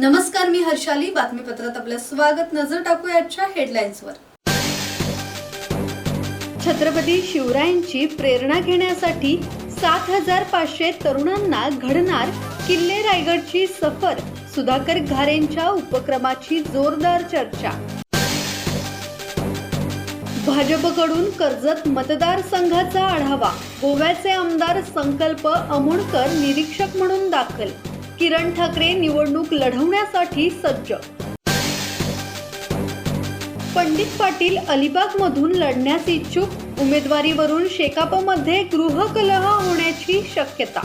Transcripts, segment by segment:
नमस्कार मी हर्षाली. बातमीपत्रात आपलं स्वागत. नजर टाकूया आजच्या हेडलाईन्सवर छत्रपती शिवरायांची प्रेरणा घेण्यासाठी सात हजार पाचशे तरुणांना घडणार किल्ले रायगडची सफर सुधाकर घारेंच्या उपक्रमाची जोरदार चर्चा. भाजपकडून कर्जत मतदारसंघाचा आढावा गोव्याचे आमदार संकल्प अमोणकर निरीक्षक म्हणून दाखल. किरण ठाकरे निवडणूक लढवण्यासाठी सज्ज. पंडित पाटील अलिबागमधून लढण्यास इच्छुक उमेदवारीवरून शेकापमध्ये गृहकलह होण्याची शक्यता.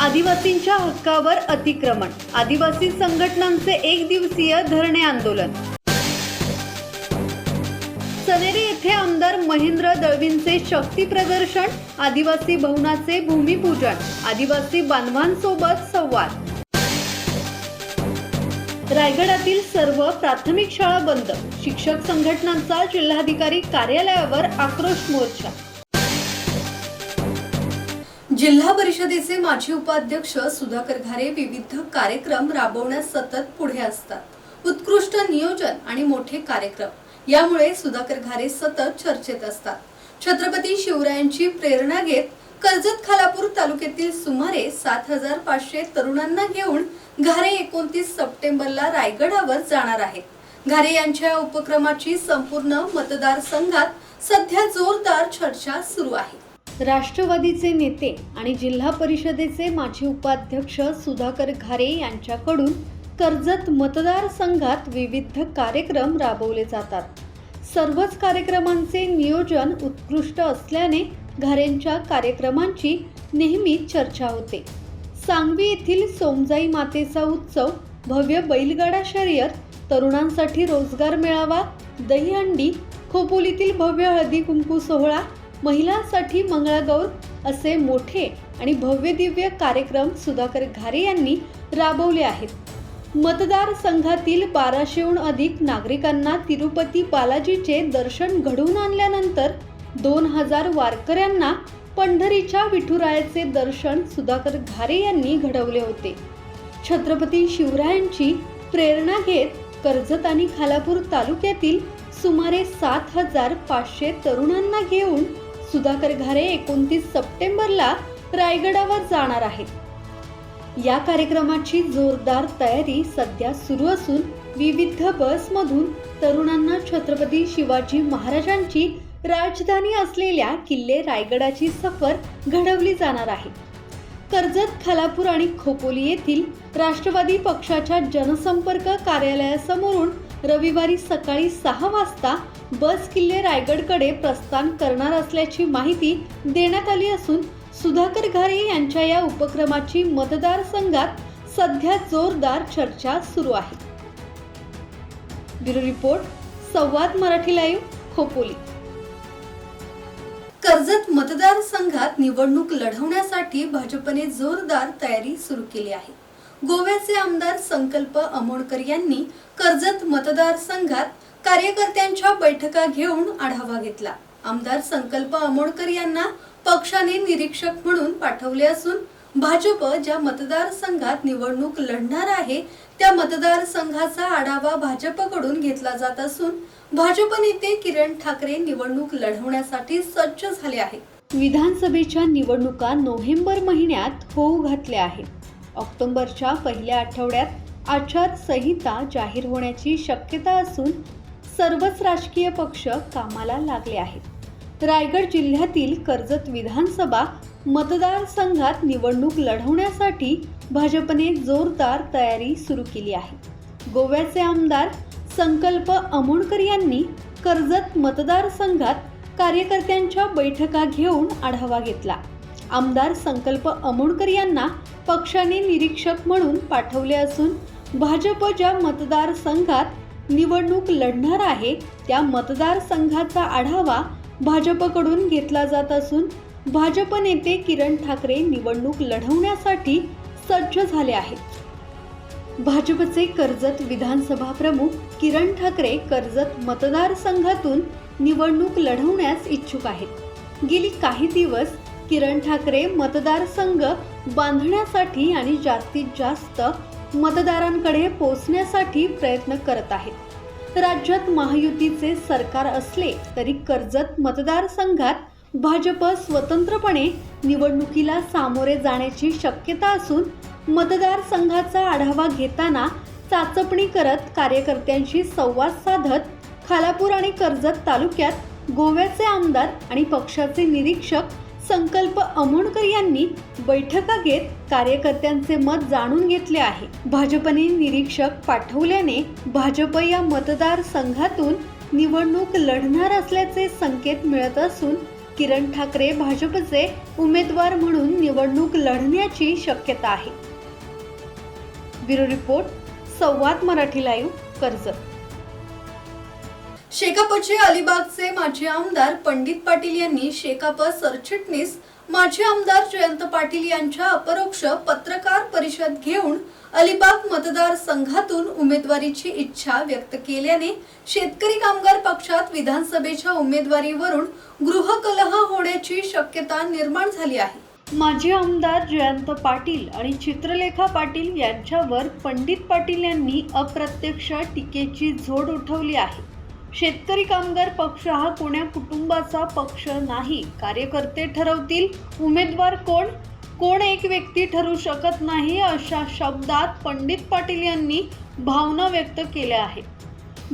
आदिवासींच्या हक्कावर अतिक्रमण आदिवासी संघटनांचे एक दिवसीय धरणे आंदोलन. सनेरी येथे आमदार महेंद्र दळवींचे शक्ती प्रदर्शन आदिवासी भवनाचे भूमिपूजन आदिवासी बांधवांसोबत संवाद. रायगडातील सर्व प्राथमिक शाळा बंद. शिक्षक संघटनांचा जिल्हाधिकारी कार्यालयावर आक्रोश मोर्चा. जिल्हा परिषदेचे माजी उपाध्यक्ष सुधाकर घारे विविध कार्यक्रम राबवण्यास सतत पुढे असतात. उत्कृष्ट नियोजन आणि मोठे कार्यक्रम. यामुळे सुधाकर घारे सतत चर्चेत असतात. छत्रपती शिवरायांची प्रेरणा घेत कर्जत खालापूर तालुक्यातील सुमारे सात हजार पाचशे तरुणांना घेऊन घारे एकोणतीस सप्टेंबरला रायगडावर जाणार आहेत घारे यांच्या उपक्रमाची संपूर्ण मतदारसंघात सध्या जोरदार चर्चा सुरू आहे. राष्ट्रवादीचे नेते आणि जिल्हा परिषदेचे माजी उपाध्यक्ष सुधाकर घारे यांच्याकडून कर्जत मतदारसंघात विविध कार्यक्रम राबवले जातात. सर्वच कार्यक्रमांचे नियोजन उत्कृष्ट असल्याने घारेंच्या कार्यक्रमांची नेहमी चर्चा होते. सांगवी येथील सोमजाई मातेचा उत्सव भव्य बैलगाडा शर्यत तरुणांसाठी रोजगार मेळावा दहीहंडी खोपोलीतील भव्य हळदी कुंकू सोहळा महिलांसाठी मंगळागौर असे मोठे आणि भव्य दिव्य कार्यक्रम सुधाकर घारे यांनी राबवले आहेत. मतदारसंघातील बाराशेहून अधिक नागरिकांना तिरुपती बालाजीचे दर्शन घडवून आणल्यानंतर दोन हजार वारकऱ्यांना पंढरीच्या विठुरायाचे दर्शन सुधाकर घारे यांनी घडवले होते. छत्रपती शिवरायांची प्रेरणा घेत कर्जत आणि खालापूर तालुक्यातील सुमारे सात हजार पाचशे तरुणांना घेऊन सुधाकर घारे एकोणतीस सप्टेंबरला रायगडावर जाणार आहेत. या कार्यक्रमाची जोरदार तयारी सध्या सुरू असून विविध बसमधून तरुणांना छत्रपती शिवाजी महाराजांची राजधानी असलेल्या किल्ले रायगडाची सफर घडवली जाणार आहे. कर्जत खालापूर आणि खोपोली येथील राष्ट्रवादी पक्षाच्या जनसंपर्क कार्यालयासमोरून रविवारी सकाळी सहा वाजता बस किल्ले रायगडकडे प्रस्थान करणार असल्याची माहिती देण्यात आली असून सुधाकर घारे यांच्या या उपक्रमाची मतदारसंघात सध्या जोरदार चर्चा सुरू आहे. Bureau report Samvad Marathi live Khopoli. Karjat मतदारसंघात निवडणूक लढवण्यासाठी भाजपने जोरदार तयारी सुरू केली आहे. गोव्याचे आमदार संकल्प अमोणकर यांनी कर्जत मतदारसंघात कार्यकर्त्यांच्या बैठका घेऊन आढावा घेतला. आमदार संकल्प अमोणकर यांना पक्षाने निरीक्षक म्हणून पाठवले असून भाजप ज्या मतदारसंघात निवडणूक लढणार आहे त्या मतदारसंघाचा आढावा भाजपकडून घेतला जात असून भाजप नेते किरण ठाकरे निवडणूक लढवण्यासाठी सज्ज झाले आहेत. विधानसभेच्या निवडणुका नोव्हेंबर महिन्यात होऊ घातल्या आहेत. ऑक्टोबरच्या पहिल्या आठवड्यात आचारसंहिता जाहीर होण्याची शक्यता असून सर्वच राजकीय पक्ष कामाला लागले आहेत. रायगड जिल्ह्यातील कर्जत विधानसभा मतदारसंघात निवडणूक लढवण्यासाठी भाजपने जोरदार तयारी सुरू केली आहे. गोव्याचे आमदार संकल्प अमोणकर यांनी कर्जत मतदारसंघात कार्यकर्त्यांच्या बैठका घेऊन आढावा घेतला. आमदार संकल्प अमोणकर यांना पक्षाने निरीक्षक म्हणून पाठवले असून भाजप ज्या मतदारसंघात निवडणूक लढणार आहे त्या मतदारसंघाचा आढावा भाजपकडून घेतला जात असून भाजप नेते किरण ठाकरे निवडणूक लढवण्यासाठी सज्ज झाले आहेत. भाजपचे कर्जत विधानसभा प्रमुख किरण ठाकरे कर्जत मतदारसंघातून निवडणूक लढवण्यास इच्छुक आहेत. गेली काही दिवस किरण ठाकरे मतदारसंघ बांधण्यासाठी आणि जास्तीत जास्त मतदारांकडे पोचण्यासाठी प्रयत्न करत आहेत. राज्यात महायुतीचे सरकार असले तरी कर्जत मतदारसंघात भाजप स्वतंत्रपणे निवडणुकीला सामोरे जाण्याची शक्यता असून मतदारसंघाचा आढावा घेताना चाचपणी करत कार्यकर्त्यांशी संवाद साधत खालापूर आणि कर्जत तालुक्यात गोव्याचे आमदार आणि पक्षाचे निरीक्षक संकल्प अमोणकर यांनी बैठका घेत कार्यकर्त्यांचे मत जाणून घेतले आहे. भाजपने निरीक्षक पाठवल्याने भाजप या मतदारसंघातून निवडणूक लढणार असल्याचे संकेत मिळत असून किरण ठाकरे भाजपचे उमेदवार म्हणून निवडणूक लढण्याची शक्यता आहे. Bureau report Samvad Marathi live Karjat. शेकापचे अलिबागचे माजी आमदार पंडित पाटील यांनी शेकाप सरचिटणीस माजी आमदार जयंत पाटील यांच्या अपरोक्ष पत्रकार परिषद घेऊन अलिबाग मतदारसंघातून उमेदवारीची इच्छा व्यक्त केल्याने शेतकरी कामगार पक्षात विधानसभेच्या उमेदवारीवरून गृहकलह होण्याची शक्यता निर्माण झाली आहे. माजी आमदार जयंत पाटील आणि चित्रलेखा पाटील यांच्यावर पंडित पाटील यांनी अप्रत्यक्ष टीकेची झोड उठवली आहे. शेतकरी कामगार पक्ष हा कोण्या कुटुंबाचा पक्ष नाही. कार्यकर्ते ठरवतील उमेदवार कोण? कोण एक व्यक्ती ठरू शकत नाही अशा शब्दात पंडित पाटील यांनी भावना व्यक्त केल्या आहेत.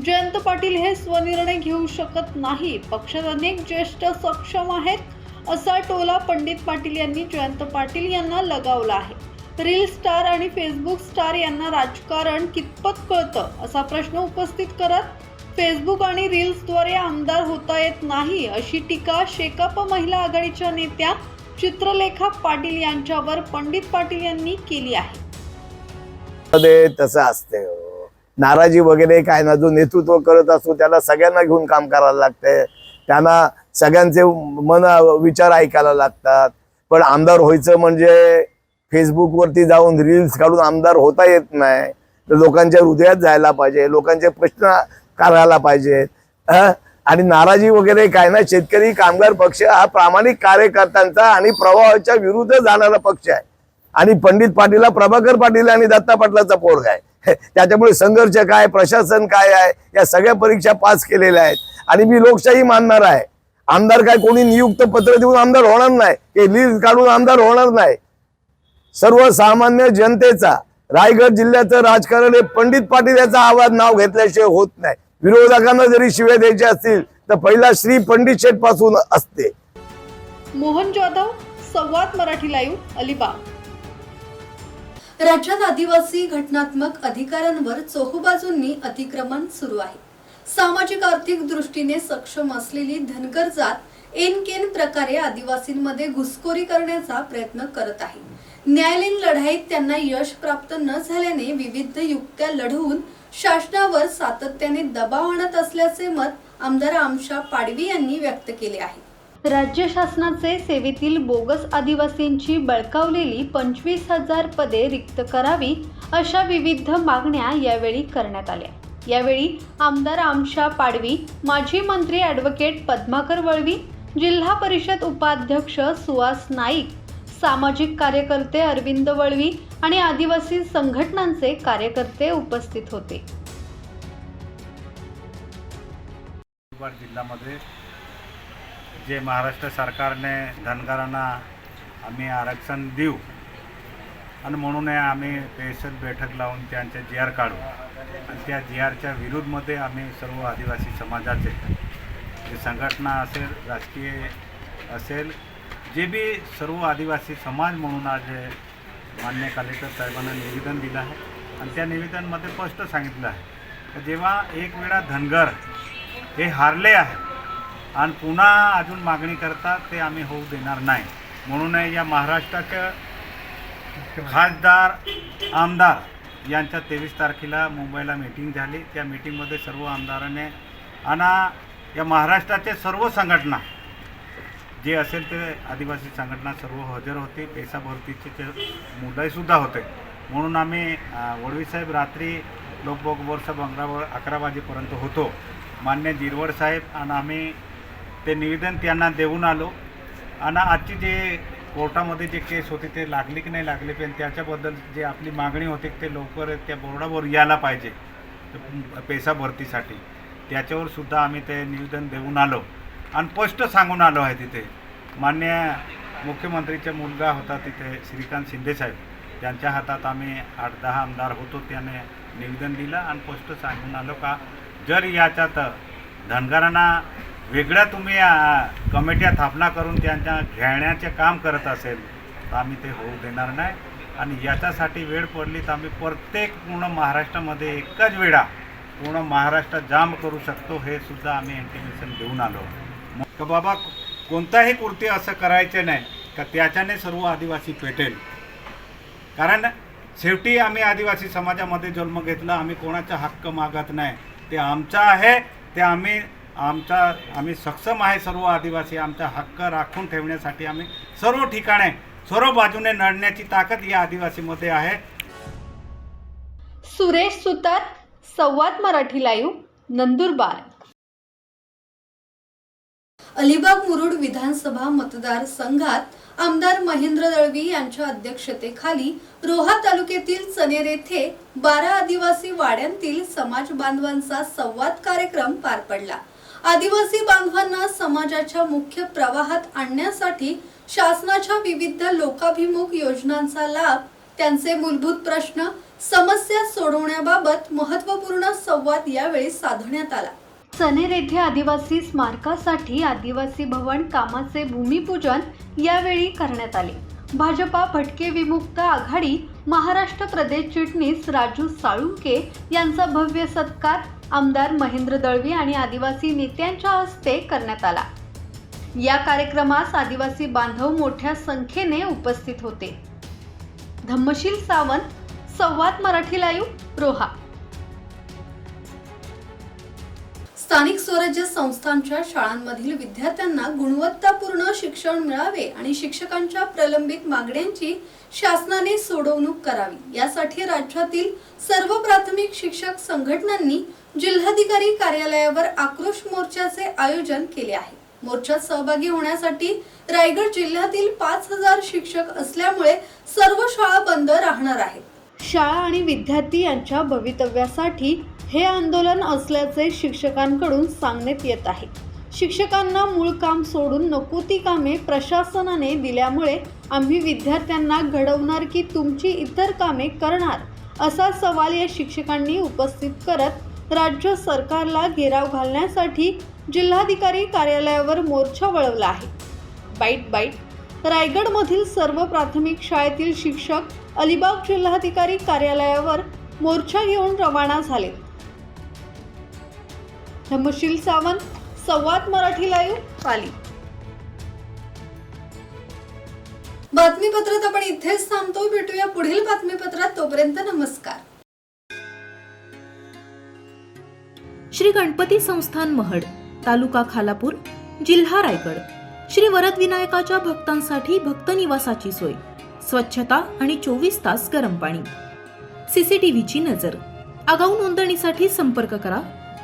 जयंत पाटील हे स्वनिर्णय घेऊ शकत नाही. पक्षात अनेक ज्येष्ठ सक्षम आहेत असा टोला पंडित पाटील यांनी जयंत पाटील यांना लगावला आहे. रील स्टार आणि फेसबुक स्टार यांना राजकारण कितपत कळतं असा प्रश्न उपस्थित करत फेसबुक आणि रील्सद्वारे आमदार होता येत नाही अशी टीका शेकाप महिला आघाडीच्या नेत्या चित्रलेखा पाटील यांच्यावर पंडित पाटील यांनी केली आहे. मध्ये तसं असते हो. नाराजी वगैरे काय ना जो नेतृत्व करत असतो त्याला सगळ्यांना घेऊन काम करायला लागते. त्यांना सगळ्यांचे मन विचार ऐकायला लागतात. पण आमदार व्हायचं म्हणजे फेसबुकवरती जाऊन रील्स काढून आमदार होता येत नाही. तर लोकांच्या हृदयात जायला पाहिजे. लोकांचे प्रश्न करायला पाहिजेत आणि नाराजी वगैरे काय ना शेतकरी कामगार पक्ष हा प्रामाणिक कार्यकर्त्यांचा आणि प्रवाहाच्या विरुद्ध जाणारा पक्ष आहे. आणि पंडित पाटील प्रभाकर पाटील आणि दत्ता पाटलाचा पोरग आहे. त्याच्यामुळे संघर्ष काय प्रशासन काय आहे या सगळ्या परीक्षा पास केलेल्या आहेत. आणि मी लोकशाही मानणार आहे. आमदार काय कोणी नियुक्त पत्र देऊन आमदार होणार नाही? हे लीज काढून आमदार होणार नाही. सर्वसामान्य जनतेचा रायगड जिल्ह्याचं राजकारण हे पंडित पाटील याचा आवाज नाव घेतल्याशिवाय होत नाही. विरोधकांना जरी शिव्या द्यायच्या असतील तर पहिला श्री पंडित शेठपासून असते. मोहन जाधव संवाद मराठी लाईव्ह अलिबाग. राज्यात आदिवासी घटनात्मक अधिकारांवर चोहूबाजूंनी अतिक्रमण सुरू आहे. सामाजिक आर्थिक दृष्टीने सक्षम असलेली धनगर जात एनकेन प्रकारे आदिवासींमध्ये घुसखोरी करण्याचा प्रयत्न करत आहे. न्यायालयीन लढाईत त्यांना यश प्राप्त न झाल्याने विविध युक्त्या लढवून शासनावर सातत्याने दबाव आणत असल्याचे मत आमदार आमशा पाडवी यांनी व्यक्त केले आहे. राज्य शासनाचे सेवेतील बोगस आदिवासींची बळकावलेली पंचवीस हजार पदे रिक्त करावी अशा विविध मागण्या यावेळी करण्यात आल्या. यावेळी आमदार आमशा पाडवी माजी मंत्री ॲडव्होकेट पद्माकर वळवी जिल्हा परिषद उपाध्यक्ष सुहास नाईक सामाजिक कार्यकर्ते अरविंद वळवी आणि आदिवासी संघटनांचे कार्यकर्ते उपस्थित होते. जिल्ह्यामध्ये जे महाराष्ट्र सरकारने धनगरांना आम्ही आरक्षण देऊ आणि म्हणून आम्ही स्पेशल बैठक लावून त्यांचे जी आर काढू आणि त्या जी आरच्या विरुद्धमध्ये आम्ही सर्व आदिवासी समाजाचे जे संघटना असेल राजकीय असेल जे बी सर्व आदिवासी समाज म्हणून आज मान्य कलेक्टर साहेबांना निवेदन दिलं आहे. आणि त्या निवेदनमध्ये स्पष्ट सांगितलं आहे तर जेव्हा एक वेळा धनगर हे हारले आहे आणि पुन्हा अजून मागणी करतात ते आम्ही होऊ देणार नाही. म्हणून या महाराष्ट्राच्या खासदार आमदार यांच्या तेवीस तारखेला मुंबईला मीटिंग झाली. त्या मीटिंगमध्ये सर्व आमदारांनी आणि या महाराष्ट्राचे सर्व संघटना जे असेल ते आदिवासी संघटना सर्व हजर होते पैसा भरतीचे ते मुद्दाहीसुद्धा होते. म्हणून आम्ही वडवीसाहेब रात्री लोकभोग साहेब अकरा अकरा वाजेपर्यंत होतो. मान्य जिरवड साहेब आणि आम्ही ते निवेदन त्यांना देऊन आलो. आणि आजची जे कोर्टामध्ये जे केस होते ते लागली की नाही लागली पण त्याच्याबद्दल जे आपली मागणी होती ते लवकर त्या बोर्डावर यायला पाहिजे. पैसा भरतीसाठी. त्याच्यावर सुद्धा आम्ही ते निवेदन देऊन आलो. आणि स्पष्ट सांगून आलो आहे तिथे. मान्य मुख्यमंत्रीचा मुलगा होता तिथे श्रीकांत शिंदेसाहेब त्यांच्या हातात आम्ही आठ दहा आमदार होतो त्याने निवेदन दिलं आणि स्पष्ट सांगून आलो का जर याच्यात धनगरांना वेगळ्या तुम्ही कमिट्या स्थापना करून त्यांच्या घेण्याचे काम करत असेल तर आम्ही ते होऊ देणार नाही. आणि याच्यासाठी वेळ पडली तर आम्ही प्रत्येक पूर्ण महाराष्ट्रामध्ये एकच वेळा पूर्ण महाराष्ट्र जाम करू शकतो हे सुद्धा आम्ही इंटिमेशन देऊन आलो. का बाबा कोणताही कृती असं करायचे नाही का त्याच्याने सर्व आदिवासी पेटेल? कारण शेवटी आम्ही आदिवासी समाजामध्ये जन्म घेतला आम्ही कोणाचा हक्क मागत नाही. ते आमचा आहे ते आम्ही आमचा आम्ही सक्षम आहे सर्व आदिवासी आमचा हक्क राखून ठेवण्यासाठी आम्ही सर्व ठिकाणे सर्व बाजूने लढण्याची ताकद या आदिवासीमध्ये आहे. सुरेश सुतार संवाद मराठी लाईव्ह नंदुरबार. अलिबाग मुरुड विधानसभा मतदारसंघात आमदार महेंद्र दळवी यांच्या अध्यक्षतेखाली रोहा तालुक्यातील चनेर येथे बारा आदिवासी वाड्यांतील समाज बांधवांचा संवाद कार्यक्रम पार पडला. आदिवासी बांधवांना समाजाच्या मुख्य प्रवाहात आणण्यासाठी शासनाच्या विविध लोकाभिमुख योजनांचा लाभ त्यांचे मूलभूत प्रश्न समस्या सोडवण्याबाबत महत्त्वपूर्ण संवाद यावेळी साधण्यात आला. सनेर येथे आदिवासी स्मारकासाठी आदिवासी भवन कामाचे भूमिपूजन यावेळी करण्यात आले. भाजपा भटके विमुक्त आघाडी महाराष्ट्र प्रदेश चिटणीस राजू साळुंके यांचा भव्य सत्कार आमदार महेंद्र दळवी आणि आदिवासी नेत्यांच्या हस्ते करण्यात आला. या कार्यक्रमास आदिवासी बांधव मोठ्या संख्येने उपस्थित होते. धम्मशील सावंत संवाद मराठी लाईव्ह रोहा. स्थानिक स्वराज्य संस्थांच्या शाळांमधील विद्यार्थ्यांना गुणवत्तापूर्ण शिक्षण मिळावे आणि शिक्षकांच्या प्रलंबित मागण्यांची शासनाने सोडवणूक करावी. यासाठी राज्यातील सर्व प्राथमिक शिक्षक संघटनांनी जिल्हाधिकारी कार्यालयावर आक्रोश मोर्चाचे आयोजन केले आहे. मोर्चात सहभागी होण्यासाठी रायगड जिल्ह्यातील पाच हजार शिक्षक असल्यामुळे सर्व शाळा बंद राहणार आहेत. शाळा आणि विद्यार्थी यांच्या भवितव्यासाठी हे आंदोलन असल्याचे शिक्षकांकडून सांगण्यात येत आहे. शिक्षकांना मूळ काम सोडून नको ती कामे प्रशासनाने दिल्यामुळे आम्ही विद्यार्थ्यांना घडवणार की तुमची इतर कामे करणार असा सवाल या शिक्षकांनी उपस्थित करत राज्य सरकारला घेराव घालण्यासाठी जिल्हाधिकारी कार्यालयावर मोर्चा वळवला आहे. Bite bite. रायगडमधील सर्व प्राथमिक शाळेतील शिक्षक अलिबाग जिल्हाधिकारी कार्यालयावर मोर्चा घेऊन रवाना झाले धम्मशील सावंत संवाद मराठी लाईव्ह पाली. बातमीपत्रात आपण इथेच थांबतो. भेटूया पुढील बातमीपत्रात. तोपर्यंत नमस्कार. श्री गणपती संस्थान महड तालुका खालापूर जिल्हा रायगड. श्री वरद विनायकाच्या भक्तांसाठी भक्त निवासाची सोय. स्वच्छता आणि चोवीस तास गरम पाणी. सीसीटीव्हीची नजर. आगाऊ नोंदणीसाठी संपर्क करा.